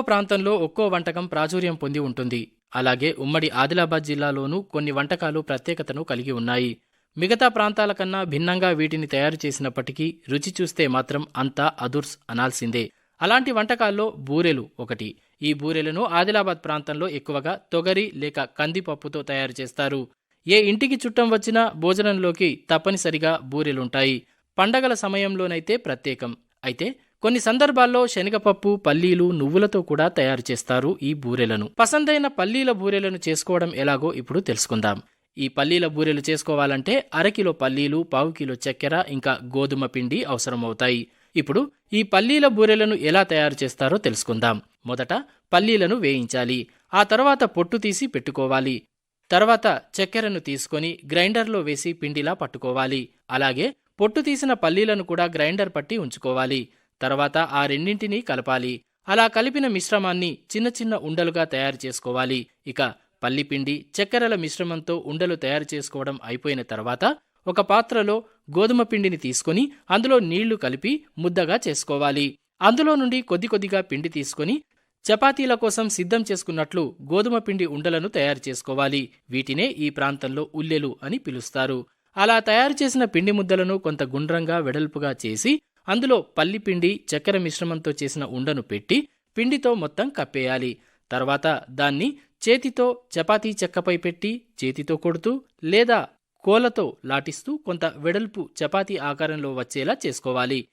ప్రాంతంలో ఒక్కో వంటకం ప్రాచుర్యం పొంది ఉంటుంది. అలాగే ఉమ్మడి ఆదిలాబాద్ జిల్లాలోనూ కొన్ని వంటకాలు ప్రత్యేకతను కలిగి ఉన్నాయి. మిగతా ప్రాంతాల కన్నా భిన్నంగా వీటిని తయారు చేసినప్పటికీ రుచి చూస్తే మాత్రం అంతా అదుర్స్ అనాల్సిందే. అలాంటి వంటకాల్లో బూరెలు ఒకటి. ఈ బూరెలను ఆదిలాబాద్ ప్రాంతంలో ఎక్కువగా తొగరి లేక కందిపప్పుతో తయారు చేస్తారు. ఏ ఇంటికి చుట్టం వచ్చినా భోజనంలోకి తప్పనిసరిగా బూరెలుంటాయి. పండగల సమయంలోనైతే ప్రత్యేకం. అయితే కొన్ని సందర్భాల్లో శనగపప్పు పల్లీలు నువ్వులతో కూడా తయారు చేస్తారు ఈ బూరెలను. పసందైన పల్లీల బూరెలను చేసుకోవడం ఎలాగో ఇప్పుడు తెలుసుకుందాం. ఈ పల్లీల బూరెలు చేసుకోవాలంటే అరకిలో పల్లీలు పావు కిలో చక్కెర ఇంకా గోధుమ పిండి అవసరమవుతాయి. ఇప్పుడు ఈ పల్లీల బూరెలను ఎలా తయారు చేస్తారో తెలుసుకుందాం. మొదట పల్లీలను వేయించాలి. ఆ తర్వాత పొట్టు తీసి పెట్టుకోవాలి. తర్వాత చక్కెరను తీసుకొని గ్రైండర్లో వేసి పిండిలా పట్టుకోవాలి. అలాగే పొట్టు తీసిన పల్లీలను కూడా గ్రైండర్ పట్టి ఉంచుకోవాలి. తర్వాత ఆ రెండింటినీ కలపాలి. అలా కలిపిన మిశ్రమాన్ని చిన్న చిన్న ఉండలుగా తయారు చేసుకోవాలి. ఇక పల్లిపిండి చక్కెరల మిశ్రమంతో ఉండలు తయారు చేసుకోవడం అయిపోయిన తర్వాత ఒక పాత్రలో గోధుమ పిండిని తీసుకొని అందులో నీళ్ళు కలిపి ముద్దగా చేసుకోవాలి. అందులో నుండి కొద్ది కొద్దిగా పిండి తీసుకొని చపాతీల కోసం సిద్ధం చేసుకున్నట్లు గోధుమ పిండి ఉండలను తయారు చేసుకోవాలి. వీటినే ఈ ప్రాంతంలో ఉల్లెలు అని పిలుస్తారు. అలా తయారు చేసిన పిండి ముద్దలను కొంత గుండ్రంగా వెడల్పుగా చేసి అందులో పల్లిపిండి చక్కెర మిశ్రమంతో చేసిన ఉండను పెట్టి పిండితో మొత్తం కప్పేయాలి. తర్వాత దాన్ని చేతితో చపాతీ చెక్కపై పెట్టి చేతితో కొడుతూ లేదా కోలతో లాటిస్తూ కొంత వెడల్పు చపాతీ ఆకారంలో వచ్చేలా చేసుకోవాలి.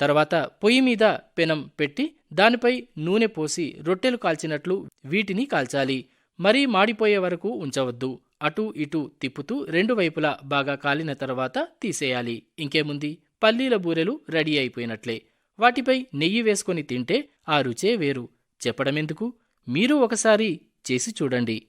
తర్వాత పొయ్యి మీద పెనం పెట్టి దానిపై నూనె పోసి రొట్టెలు కాల్చినట్లు వీటిని కాల్చాలి. మరీ మాడిపోయే వరకు ఉంచవద్దు. అటూ ఇటూ తిప్పుతూ రెండు వైపులా బాగా కాలిన తర్వాత తీసేయాలి. ఇంకేముంది? పల్లీల బూరెలు రెడీ అయిపోయినట్లే. వాటిపై నెయ్యి వేసుకొని తింటే ఆ రుచే వేరు. చెప్పడమెందుకు? మీరు ఒకసారి చేసి చూడండి.